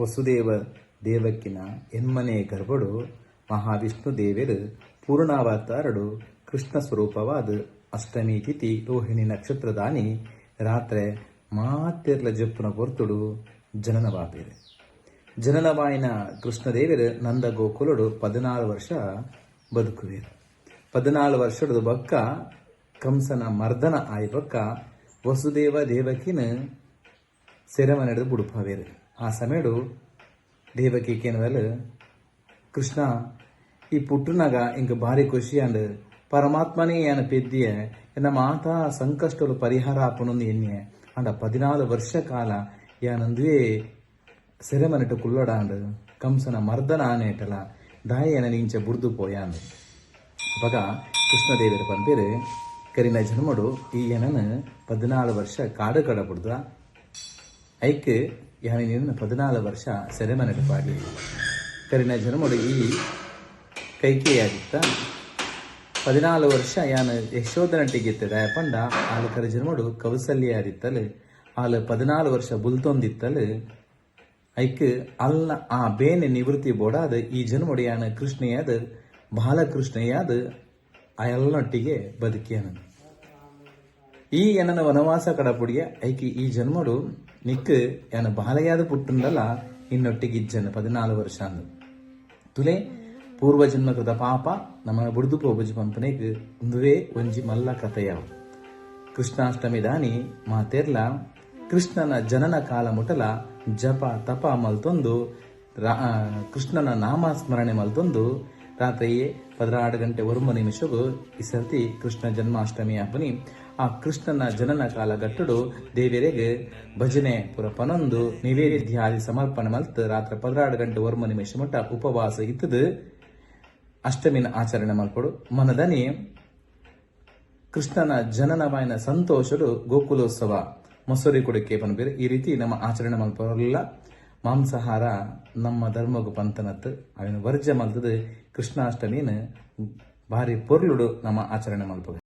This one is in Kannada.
ವಸುದೇವ ದೇವಕ್ಕಿನ ಎನ್ಮನೆ ಗರ್ಭಡು ಮಹಾವಿಷ್ಣು ದೇವರು ಪೂರ್ಣಾವತಾರಡು ಕೃಷ್ಣ ಸ್ವರೂಪವಾದ ಅಷ್ಟಮಿ ತಿಥಿ ರೋಹಿಣಿ ನಕ್ಷತ್ರದಾನಿ ರಾತ್ರೆ ಮಾತೆರ್ಲ ಜಪ್ಪುನ ಪೊರ್ತುಡು ಜನನವಾಪೇರು. ಜನನವಾಯಿನ ಕೃಷ್ಣದೇವರು ನಂದ ಗೋಕುಲಡು ಪದಿನಾರು ವರ್ಷ ಬದುಕುವೇರು. ಪದಿನಾಲು ವರ್ಷದ ಬಕ್ಕ ಕಂಸನ ಮರ್ದನ ಆಯ್ ಬಕ್ಕ ವಸುದೇವ ದೇವಕಿನ ಸೆರೆಮನೆಡು ಬುಡುಪಾವೇರು. ಆ ಸಮಯಡು ದೇವಕಿ ಕೇನವಲ್ ಕೃಷ್ಣ, ಈ ಪುಟ್ಟನಾಗ ಇಂಕ ಭಾರಿ ಖುಷಿ ಅಂಡ್ ಪರಮಾತ್ಮನೇ ಏನ ಪೆದ್ದಿಯ, ಎನ್ನ ಮಾತಾ ಸಂಕಷ್ಟಲು ಪರಿಹಾರ ಆಪನೊಂದು ಎನ್ನೆ ಅಂಡ ಪದಿನಾಲು ವರ್ಷ ಕಾಲ ಯಾನಂದುವೆ ಸೆರೆಮನೆಟ್ಟು ಕುಲ್ಲೊಡಾಂಡ್ ಕಂಸನ ಮರ್ದನ ಆನೆಟಲ ದಾಯನ ನಿಂಚ ಬುಡ್ದು ಪೋಯಾಂಡ್ ಅವಾಗ ಕೃಷ್ಣದೇವರ ಪಂಪೇರು, ಕರಿನ ಜನ್ಮಡು ಈ ಏನನ ಪದಿನಾಲು ವರ್ಷ ಕಾಡು ಕಡಬಿಡ್ದ ಐಕ್ ಯಾನಿ ನಿನ್ನ ಪದಿನಾಲು ವರ್ಷ ಸೆರೆಮನೆಡು ಪಾಡಿ ಕರಿನ ಜನ್ಮಡು ಈ ಕೈಕೇಯಾಗಿತ್ತ. ಪದಿನಾಲು ವರ್ಷ ಯಾನ ಯಶೋಧನಟ್ಟಿಗಿತ್ತದ ಪಂಡ ಆಲ ಕರಿ ಜನ್ಮಡು ಕೌಸಲ್ಯ ಆದಿತ್ತಲು ಆಳು ಪದಿನಾಲು ವರ್ಷ ಬುಲ್ತೊಂದಿತ್ತಲು. ಐಕ್ ಅಲ್ಲ ಆ ಬೇನೆ ನಿವೃತ್ತಿ ಬೋಡಾದ ಈ ಜನ್ಮಡಿಯಾನ ಯಾನ ಬಾಲಕೃಷ್ಣೆಯಾದ, ಆ ಎಲ್ಲನೊಟ್ಟಿಗೆ ಈ ವನವಾಸ ಕಡಪುಡಿಯ ಐಕಿ ಈ ಜನ್ಮಡು ನಿಕ್ ಏನ ಬಾಲಯಾದ ಪುಟ್ಟಂದಲ್ಲ ಇನ್ನೊಟ್ಟಿಗೆ ಇಜ್ಜನ ಪದಿನಾಲ್ಕು ವರ್ಷ ಅಂದು. ತುಲೆ ಪೂರ್ವಜನ್ಮ ಕೃತ ಪಾಪ ನಮ್ಮ ಬುಡ್ದು ಪೋಬಜಿ ಪಂಪನೆಗ್ ಒಂದುವೇ ಒಂಜಿ ಮಲ್ಲ ಕಥೆಯವ. ಕೃಷ್ಣಾಷ್ಟಮಿ ದಾನಿ ಮಾತೆರ್ಲ ಕೃಷ್ಣನ ಜನನ ಕಾಲ ಮುಟಲ ಜಪ ತಪ ಮಲ್ತೊಂದು ಕೃಷ್ಣನ ನಾಮ ಸ್ಮರಣೆ ಮಲ್ತೊಂದು ರಾತ್ರಿಯೇ ಪದಿನಾರು ಗಂಟೆ ಒರುಮ ನಿಮಿಷಗೂ ಈ ಸರ್ತಿ ಕೃಷ್ಣ ಜನ್ಮಾಷ್ಟಮಿ ಹಬ್ಬನಿ. ಆ ಕೃಷ್ಣನ ಜನನ ಕಾಲ ಗಟ್ಟುಡು ದೇವಿಯರಿಗೆ ಭಜನೆ ಪುರ ಪನೊಂದು ನಿವೇದ್ಯಾದಿ ಸಮರ್ಪಣೆ ಮಲ್ತ್ ರಾತ್ರಿ ಪದಿನಾರು ಗಂಟೆ ಒರುಮ ನಿಮಿಷ ಮಟ್ಟ ಉಪವಾಸ ಇತ್ತದ ಅಷ್ಟಮಿನ ಆಚರಣೆ ಮಾಡ್ಕೊಡು. ಮನದನಿ ಕೃಷ್ಣನ ಜನನವಾಯಿನ ಸಂತೋಷಡು ಗೋಕುಲೋತ್ಸವ, ಮೊಸರಿ ಕೊಡಕ್ಕೆ ಪನ್ಬೇರು ಈ ರೀತಿ ನಮ್ಮ ಆಚರಣೆ ಮಲ್ಪರಲ್ಲ ಮಾಂಸಾಹಾರ ನಮ್ಮ ಧರ್ಮಗು ಪಂತನತ್ ಅವನ ವರ್ಜ ಮಲ್ತದ ಕೃಷ್ಣಾಷ್ಟಮಿನ ಭಾರಿ ಪೊರ್ಲುಡು ನಮ್ಮ ಆಚರಣೆ ಮಲ್ಪದು